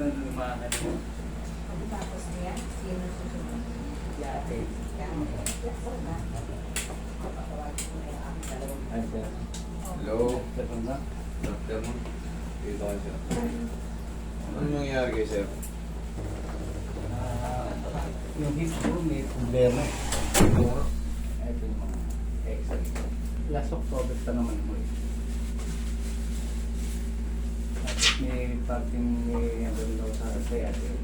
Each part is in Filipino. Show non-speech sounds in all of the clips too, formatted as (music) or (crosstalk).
Nung mga ano. Tapos niya, sino susunod? Yate. Na. Na. Hello, na. Dr. Mo. Dito kayo, sir. Ano nangyari kay sir? Ah, yung hip ko may problema. Ito yung mga x-ray. Last October pa naman mo eh. Tapos parting may ano daw sa sciatic.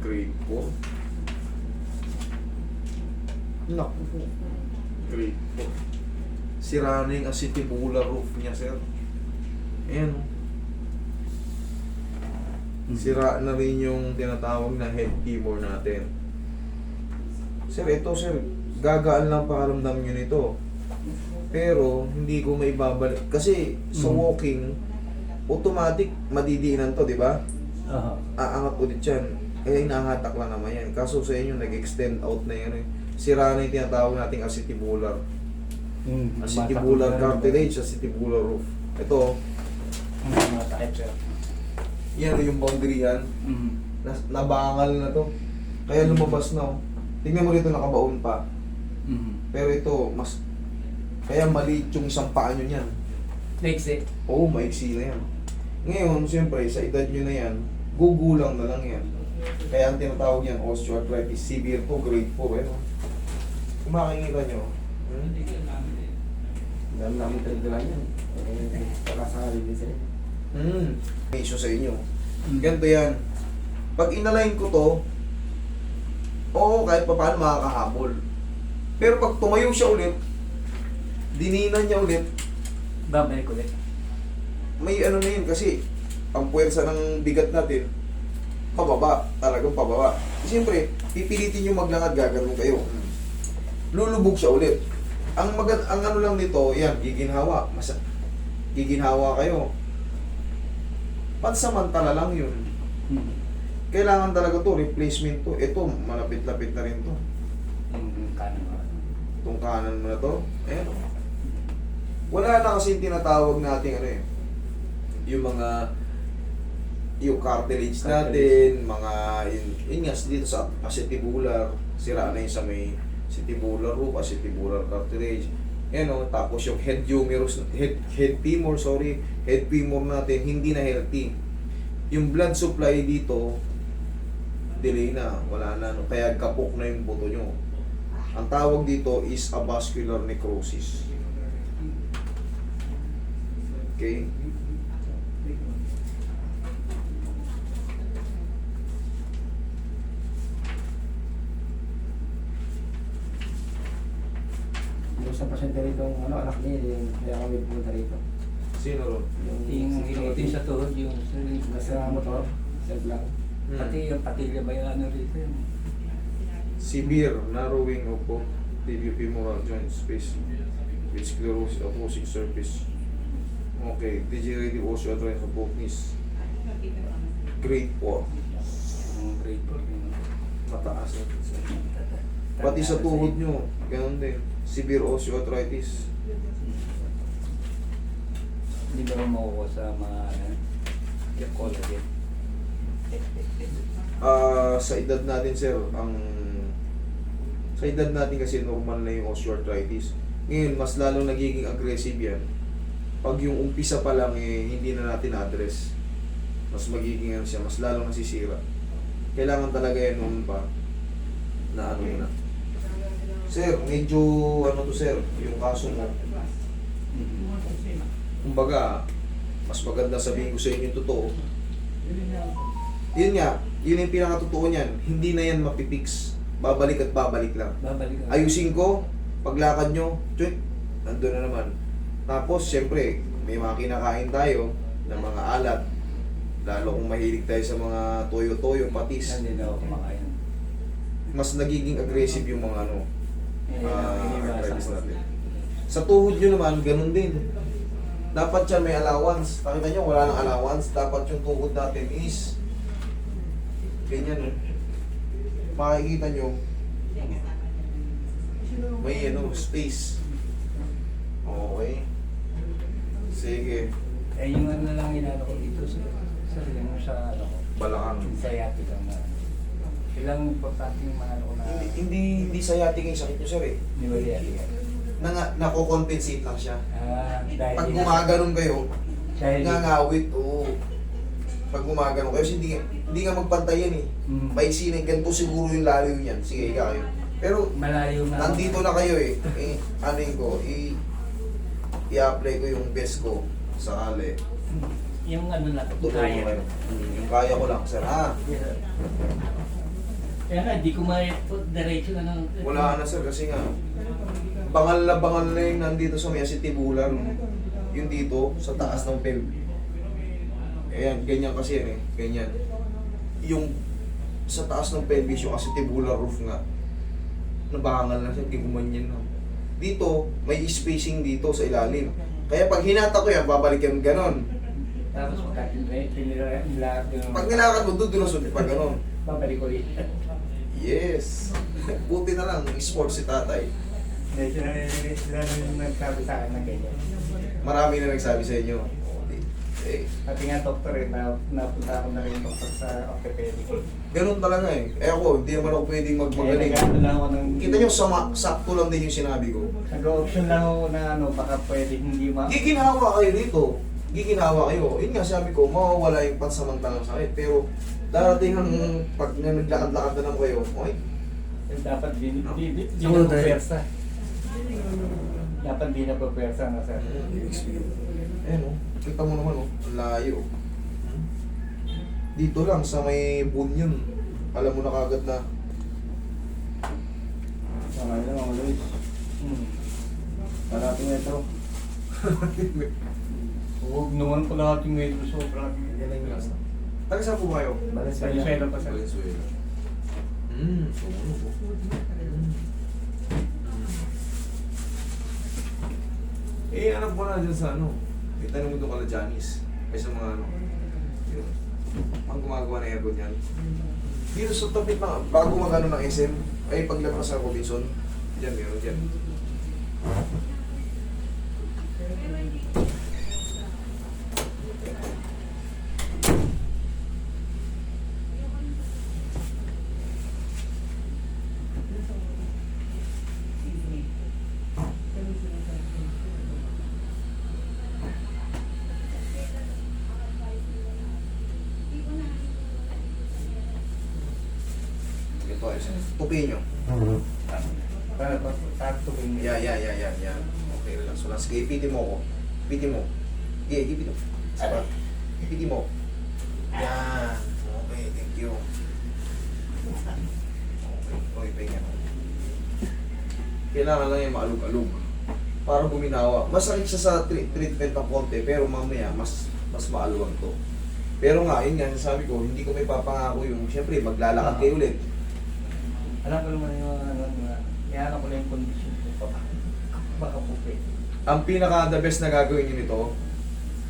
Grade 4. Naku po. Grade 4. Sira na yung acetibular roof niya, sir. Ayan. Sira na rin yung tinatawag na head femur natin. Sir, ito sir, gagaan lang pakaramdam nyo nito. Pero, hindi ko maibabalik. Kasi, sa Mm. walking, automatic, madidiinan to, di ba? Oo. Aangat ulit yan. Eh, inahatak lang naman yan. Kaso sa inyo, nag-extend out na yan eh. Sira na yung tinatawag nating acetibular. Yung Acetibular cartilage, acetibular roof. Ito, sir. yan yung boundary yan. Mm. Nas, nabangal na to. Kaya lumabas na oh. Tingnan mo rito nakabaon pa. Mm. Pero ito, mas... Kaya maliit yung isang paa nyo niyan. Eh. Oo, maiksi na yan. Ngayon, siyempre, sa edad nyo na yan, gugulang na lang yan. Kaya ang tinatawag yan, osteoarthritis, severe po, grade 4. Eh, no? Kung makikita nyo, hmm? Dami namin talaga yan. Eh, para sa sarili sila. Hmm. May issue sa inyo. Ganito yan. Pag inalign ko to, oo, kahit pa paano makakahabol. Pero pag tumayo siya ulit, dininan niya ulit, Babalik ulit. may ano na yun kasi ang puwersa ng bigat natin, pababa, talagang pababa. Siyempre, pipilitin nyo maglakad, gaganon kayo. Lulubog siya ulit. Ang magand ang ano lang nito, yan, giginhawa. Mas giginhawa kayo. Pansamantala lang yun. Mm. Kailangan talaga to, replacement to. Ito, malapit-lapit na rin to. Yung kanan mo. Itong kanan mo na to. Ayan. Oh. Wala na kasi tinatawag natin ano eh. Yung mga yung cartilage natin, mga yun, yun nga dito sa acetibular, sira na yun sa may acetibular roof, acetibular cartilage. Yan o, tapos yung head humerus, head, head femur, sorry, head femur natin, hindi na healthy. Yung blood supply dito, delay na, wala na, no? kaya kapok na yung buto nyo. Ang tawag dito is avascular necrosis. Okay? Yung sa pasyente rito, ano, anak niya, yung kaya kami pumunta rito. Sino ron? Yung initin sa tuhod, yung Nasa motor, self lang. Pati yung patilya ba yung ano rito yun? Severe narrowing of both femoral joint space with sclerosis of opposing surface. Okay, degenerative osteoarthritis of both knees. Grade 4. Yung grade 4 yun. Mataas na. Pati sa tuhod nyo, ganun din. Severe osteoarthritis. Hindi ba makukuha sa mga ano, collagen? Ah, sa edad natin sir, ang sa edad natin kasi normal na yung osteoarthritis. Ngayon, mas lalo nagiging aggressive yan. Pag yung umpisa pa lang eh, hindi na natin address. Mas magiging ano siya, mas lalo nasisira. Kailangan talaga yan noon pa na ano na. Sir, medyo ano to sir, yung kaso mo. Kumbaga, mas maganda sabihin ko sa inyo yung totoo. Yun nga, yun yung pinakatotoo niyan. Hindi na yan mapipix. Babalik at babalik lang. Babalik. Ayusin ko, paglakad nyo, tsuit, nandun na naman. Tapos, syempre, may mga kinakain tayo ng mga alat. Lalo kung mahilig tayo sa mga toyo-toyo, patis. Hindi na ako kumakain. Mas nagiging aggressive yung mga ano, na ah, arthritis natin. Sa tuhod nyo naman, ganun din. Dapat yan may allowance. Pakita nyo, wala nang allowance. Dapat yung tuhod natin is ganyan. Eh. Makikita nyo, may ano, space. Okay. Sige. Eh, yung ano lang inano ko dito, sir. Sir, yung sa, ano ko, Balakang. sa yati lang na. Ilang importante yung mga ano ko na, Hindi, hindi, hindi sciatic yung sakit nyo, sir eh. di ba yati? Na, nako-compensate lang siya. Ah, dahil Pag gumaganon kayo, dahil ngangawit, oo. Pag gumaganon kayo, kasi hindi, hindi nga magpantay yan eh. Mm. Maiksi na, ganito siguro yung lalayo niyan. Sige, ika kayo. Pero, malayo na. nandito na kayo eh. eh ano yun ko, i- i-apply ko yung best ko sakali. Yung ano lang, Tutulungan kaya. kayo. Yung kaya ko lang, sir. Ha? Sir. Kaya nga, di ko ma-diretso na ng... Wala na sir kasi nga bangal na bangal na yung nandito sa may acetibular yung dito sa taas ng pel ayan ganyan kasi yan eh ganyan yung sa taas ng pelvis yung acetibular roof nga nabangal na siya gigumanyan na dito may spacing dito sa ilalim. Kaya pag hinata ko yan babalik yan ganon. Tapos pag nilakad mo doon dulasod pag ganon. Babalik ulit. yes. Buti na lang sports si tatay. Sila, sila na yung nagsabi sa akin na ganyan. marami na nagsabi sa inyo eh, Pati nga doktor eh, na, napunta ako na rin doktor sa orthopedic. Ganun talaga eh. Eh ako, hindi naman ako pwedeng magmagaling. Kaya nag-ano lang ako ng... Kita nyo, sama, sakto lang din yung sinabi ko. Nag-option lang ako na ano, baka pwede hindi ma... Giginawa kayo dito. Giginawa kayo. Yun nga sabi ko, mawawala yung pansamantalang sakit. Pero darating ang pag na naglakad-lakad na naman kayo, okay, Dapat di, di, di, di, di Siguro na dahil- pwersa. Dapat di na pwersa na sir. eh no, kita mo naman oh, ang layo. Dito lang sa may bunyon. Alam mo na kagad na Sama nila mga Luis. Hmm. Parating metro. (laughs) Huwag naman pala ating medyo sobrang... Taga saan po kayo? Sa Venezuela pa sir. Valenzuela. Hmm, so ano po? Eh, anak mo na dyan sa ano? Itanong mo doon kala Janice. Ay sa mga ano. Yun. Ang gumagawa ng aircon yan. Dito sa tapit na, bago magano ng SM, ay paglabas sa Robinson, dyan meron dyan. Ito ay tupi nyo. Para pa, sakto yung... Yeah, yeah, yeah, yeah, yeah. Okay, relax. So, sige, ipiti mo ko. Ipiti mo. Yeah, ipiti mo. Sapa. Ipiti mo. Yan. Okay, thank you. Okay, okay, pahinga. Kailangan lang yung maalog-alog. Para buminawa. Masakit siya sa treatment ng konti, pero mamaya mas mas maaluwag to. Pero nga, yun nga, sabi ko, hindi ko may papangako yung, syempre, maglalakad kayo ulit. Alam ko naman yung ano, mga... Kaya ko lang yung condition ko pa. Baka po pwede. ang pinaka the best na gagawin nyo nito,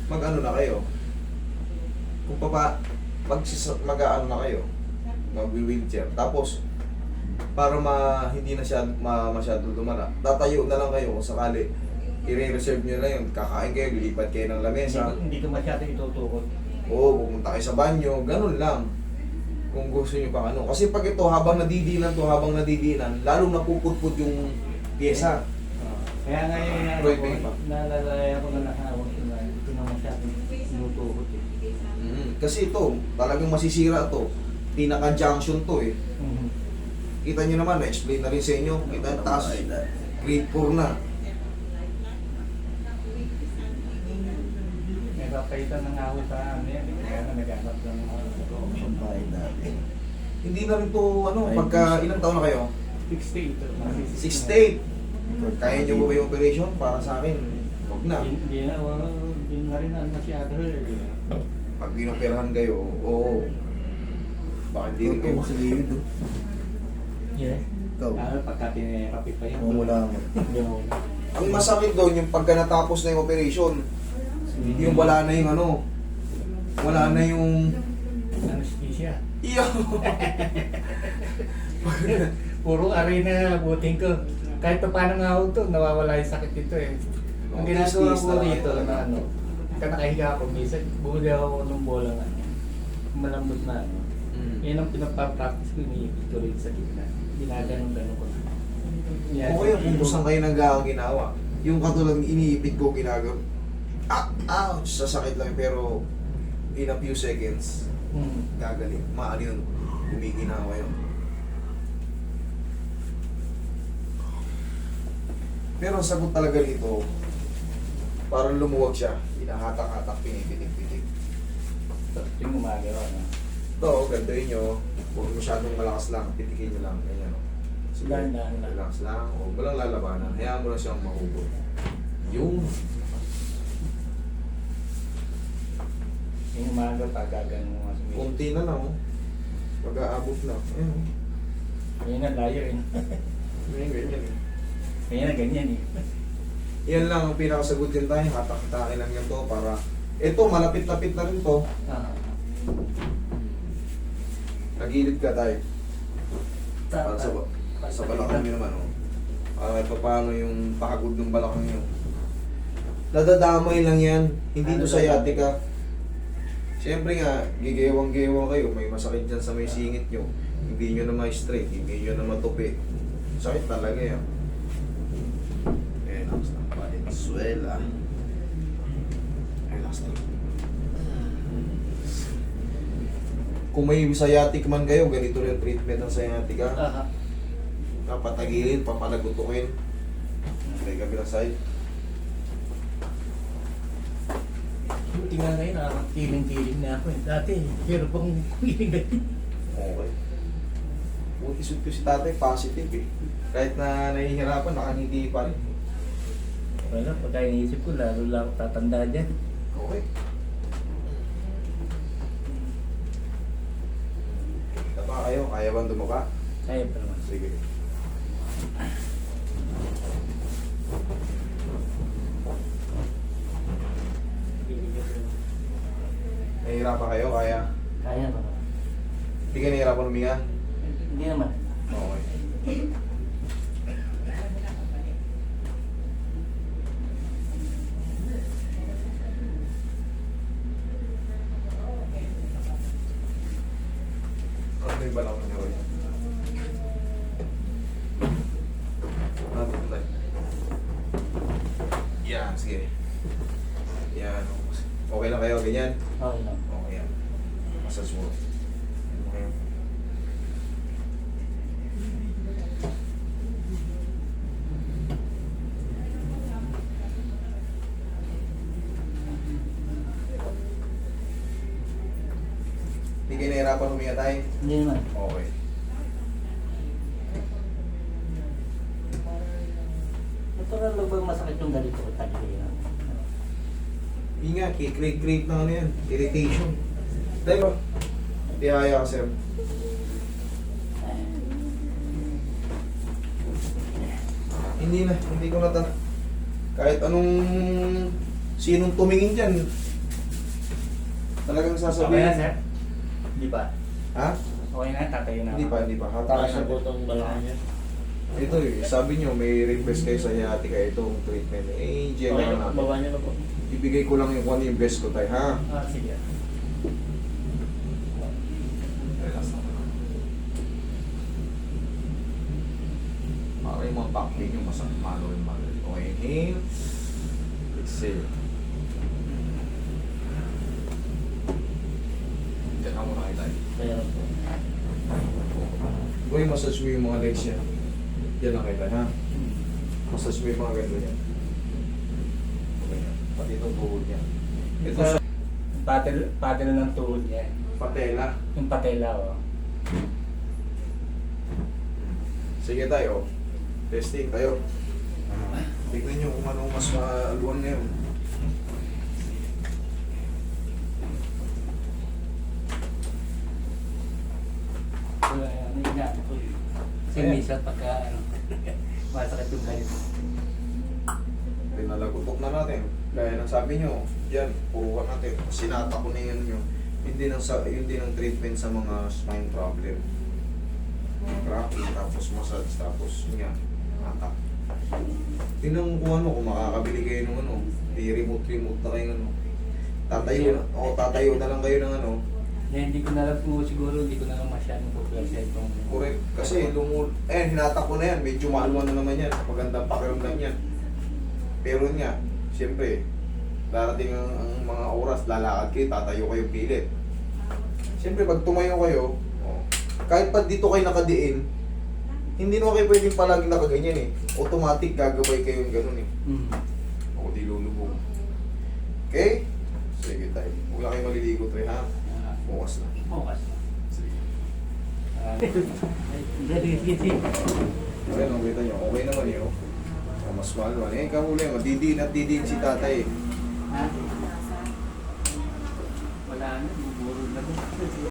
mag ano na kayo. Kung papa, mag, mag ano na kayo, mag wheelchair. Tapos, para ma, hindi na siya ma, masyado dumala, tatayo na lang kayo kung sakali. I-reserve nyo na yun. Kakain kayo, lilipat kayo ng Hindi, lamesa. ko- hindi ko masyado itutukod. Oo, pupunta kayo sa banyo. Ganun lang. Kung gusto nyo pang ano. Kasi pag ito, habang nadidinan to, habang nadidinan, lalong napuputput yung pyesa. Kaya nga yung ano Roy nalalaya ko na nakawag ko na hindi ko na masyado tinutukod eh. Mm, kasi ito, talagang masisira to. Pinaka-junction to eh. Mhm. Kita nyo naman, na-explain na rin sa inyo. Kita taas. Grade 4 na. May papaitan sa ano yan. Kaya na nag-anak lang ako. Hindi na rin to, ano, pagka ilang taon na kayo? 68. uh, 68. Kaya nyo ba ba yung operation? Para sa akin, huwag na. Hindi na, wala, hindi na rin ano masyado. Pag inoperahan kayo, oo. Baka hindi rin kayo. oh. Yeah. Ikaw. Lalo pagka tinerapi pa yun. Mamula mo. Yung, Ang masakit doon, yung pagka natapos na yung operation, yung wala na yung ano, wala na yung... anesthesia. Iyo! (laughs) Puro arena buting ko. Kahit pa paano nga ako to, nawawala yung sakit dito eh. Ang ginagawa ko dito na ano, Kanakahiga ako, minsan bumili ako ng bolang ano, malambot na ano. Mm. Yan ang pinapapractice ko, iniipit ko rin sa gitna. Ginaganon-ganon ko na. Okay, kung saan kayo nag-ginawa. Yung katulad iniipit ko ginagawa. Ah, ouch! Sasakit lang pero in a few seconds, Hmm. gagaling. Maano yun, gumiginawa yun. Pero ang sagot talaga dito, parang lumuwag siya. Hinahatak-hatak, pinipitik-pitik. Yung gumagawa na. Ito, gantuin nyo. Huwag masyadong malakas lang. Pitikin nyo lang. Ganyan. o. Sige. Relax lang. Huwag mo lang lalabanan. Hayaan mo lang siyang mahugot. Yung. Yung umaga pa gaganon mo nga. Kunti na lang. oh. Pag-aabot na. Ayan. oh. Yan na, layo rin. Ganyan, ganyan. eh. Kaya na ganyan eh. Yan lang ang pinakasagot din tayo. Hatak-hatakin lang yan to para... Ito, malapit-lapit na rin to. Ah. Nagilid ka tayo. Para sa, sa balakang nyo naman, oh. Para pa paano yung pagod ng balakang nyo. Nadadamay lang yan. Hindi to sa yatika. Siyempre nga, gigewang-gewang kayo. May masakit dyan sa may singit nyo. Hindi nyo na ma-straight. Hindi nyo na matupi. Sakit talaga yan. Relax lang. Valenzuela. Relax lang. Kung may sciatic man kayo, ganito rin treatment ng sciatica. Ah. Papatagilin, papalagutukin. Sa kabilang side. Nga ngayon, nakakakiling-kiling na ako eh. Dati, pero pang kumiling (laughs) Okay. Buti suit ko si tatay, positive eh. Kahit na nahihirapan, nakangiti pa rin. Wala, pagka iniisip ko, lalo lang ako tatanda dyan. Okay. Tapa kayo, kaya bang dumapa? Kaya pa naman. Sige. Nahihirapan kayo, kaya? Kaya naman. Hindi ka nahihirapan huminga? Hindi naman. Okay. Ano yung balak niya rin? Ano ba? Yan, sige. Yan. Okay lang kayo, ganyan? Okay lang. Okay yan. Massage mo. Okay. Hindi kayo nahirapan huminga tayo? Hindi naman. Okay. Natural lang bang masakit yung ganito ko tayo yun? Hinga, kikrave-crave na ano yan. Irritation. Tayo ba? Tihaya ka, sir. Hindi na, hindi ko na tan- Kahit anong sinong tumingin dyan, talagang Okay na, sasabihin. sir? Hindi ba? Ha? Okay na, tatayo na. Hindi pa, hindi pa. Hatakin Sa natin. butong balakang niya. Ito eh, sabi nyo, may request kayo sa hiatica itong treatment. Eh, Okay general na, natin. baba niyo na po. Ibigay ko lang yung kung ano yung best ko tayo, ha? Ah, sige. Relax lang. Para yung mga back pain yung masang malo yung malo. Okay, inhale. Exhale. Diyan ka Kaya po. Boy, massage mo yung mga legs niya. Yan lang kay tayo, ha? Massage mo yung mga ganito niya. Okay. Pati itong tuhod niya. Ito sa Paddle, paddle ng tuhod niya. patela. Yung patela, oh. Sige tayo. Testing tayo. Tignan nyo kung ano mas maaluan ngayon. Wala, ano yung nga po. Kasi Ayan. minsan pagka, ano, (laughs) masakit yung ganito. Pinalagutok na natin. Gaya ng sabi nyo, dyan, puruhan natin. Sinata ko na yun nyo. Yun din ang, sa, yun din ang treatment sa mga spine problem. Cracking, tapos massage, tapos yun nga, hatak. Tingnan mo kung ano, kung makakabili kayo ng ano, di remote-remote na kayo ano. Tatayo. O, tatayo na lang kayo ng ano. Eh, hindi ko na lang po siguro, hindi ko na lang masyadong popularsa itong... Correct. Kasi lumul... Eh, hinatak ko na yan. Medyo maluwan na naman yan. Magandang pakiramdam yan. Pero nga, siyempre, darating ang, ang mga oras, lalakad kayo, tatayo kayo pilit. Siyempre, pag tumayo kayo, oh, kahit pa dito kayo nakadiin, hindi naman kayo pwedeng palagi nakaganyan eh. Automatic gagabay kayo yung ganun eh. Mm. O di lulubog. Okay? Sige tayo. Huwag lang kayo maliligo tayo ha. Bukas na. Bukas. Sige. Ah, Sige, sige, sige. Ayan, oh, kita nyo. Okay naman yun. Oh. Oh, mas mahal naman. Eh, kahuli. Madidin at didin si tatay eh. Ha? Wala na, buburo na.